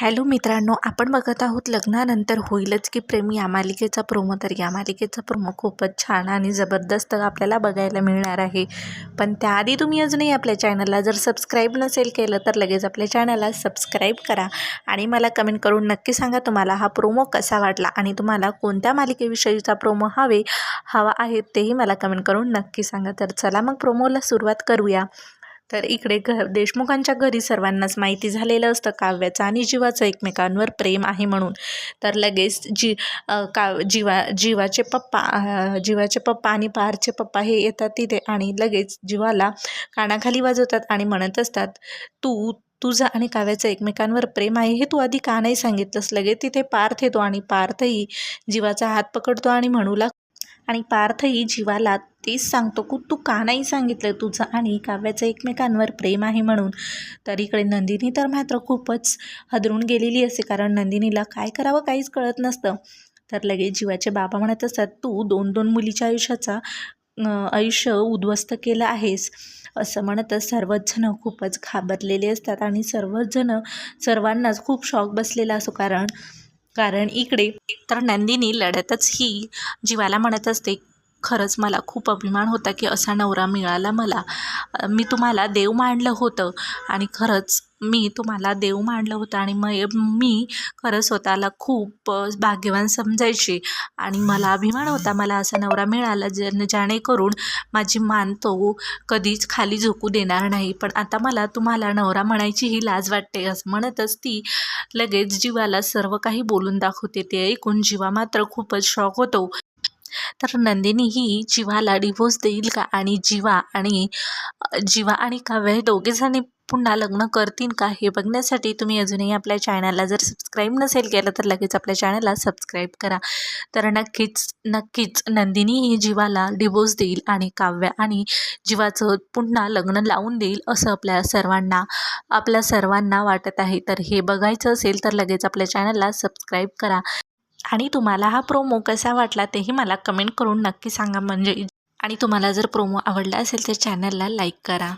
Hello मित्रांनो आपण बघत आहोत लग्नानंतर होईलच की प्रेम या मालिकेचा प्रोमो तर या मालिकेचा प्रोमो खूपच छान आणि जबरदस्त आपल्याला बघायला मिळणार आहे. पण त्याआधी तुम्ही अजूनही आपल्या चॅनलला जर सबस्क्राईब नसेल केलं तर लगेच आपल्या चॅनलला सबस्क्राईब करा. आणि मला कमेंट करून नक्की सांगा तुम्हाला हा प्रोमो कसा वाटला आणि तुम्हाला कोणत्या मालिकेविषयीचा प्रोमो हवे हवा आहे तेही मला कमेंट करून नक्की सांगा. तर चला मग प्रोमोला सुरुवात करूया. तर इकडे घ देशमुखांच्या घरी सर्वांनाच माहिती झालेलं असतं. काव्याचं आणि जीवाचं एकमेकांवर प्रेम आहे म्हणून. तर लगेच जी का जीवा जीवाचे पप्पा जीवाचे पप्पा आणि पारचे पप्पा हे येतात तिथे आणि लगेच जीवाला कानाखाली वाजवतात आणि म्हणत असतात तू तुझं आणि काव्याचं एकमेकांवर प्रेम आहे हे तू आधी का नाही सांगितलंस? लगेच तिथे पार्थ येतो आणि पार्थही जीवाचा हात पकडतो आणि म्हणूला आणि पार्थही जीवाला तेच सांगतो की तू का नाही सांगितलं तुझं आणि काव्याचं एकमेकांवर प्रेम आहे म्हणून. तर इकडे नंदिनी तर मात्र खूपच हदरून गेलेली असते कारण नंदिनीला काय करावं काहीच कळत नसतं. तर लगेच जीवाचे बाबा म्हणत असतात तू दोन दोन मुलीच्या आयुष्याचा आयुष्य उद्ध्वस्त केलं आहेस. असं म्हणतच सर्वच खूपच घाबरलेले असतात आणि सर्वचजणं सर्वांनाच खूप शॉक बसलेला असो कारण कारण इकडे तर नंदिनी लढतच ही जीवाला म्हणत असते खरंच मला खूप अभिमान होता की असा नवरा मिळाला मला. मी तुम्हाला देव मांडलं होतं आणि खरंच मी तुम्हाला देव मांडलं होतं आणि मग मी खरं स्वतःला खूप भाग्यवान समजायचे आणि मला अभिमान होता मला असा नवरा मिळाला ज्याने जेणेकरून माझी मान तो कधीच खाली झोकू देणार नाही. पण आता मला तुम्हाला नवरा म्हणायची ही लाज वाटते असं म्हणतच ती लगेच जीवाला सर्व काही बोलून दाखवते. ते ऐकून जीवा मात्र खूपच शॉक होतो. तर नंदिनी ही जीवाला डिवोर्स देईल का? आणि जीवा आणि जीवा आणि काव्य हे दोघेजणी पुन्हा लग्न करतील का हे बघण्यासाठी तुम्ही अजूनही आपल्या चॅनलला जर सबस्क्राईब नसेल केलं तर लगेच आपल्या चॅनलला सबस्क्राईब करा. तर नक्कीच नक्कीच नंदिनी ही जीवाला डिवोर्स देईल आणि काव्य आणि जीवाचं पुन्हा लग्न लावून देईल असं आपल्या सर्वांना आपल्या सर्वांना वाटत आहे. तर हे बघायचं असेल तर लगेच आपल्या चॅनलला सबस्क्राईब करा. आणि तुम्हाला हा प्रोमो कसा वाटला तेही मला कमेंट करून नक्की सांगा. म्हणजे आणि तुम्हाला जर प्रोमो आवडला असेल तर चॅनलला लाईक करा.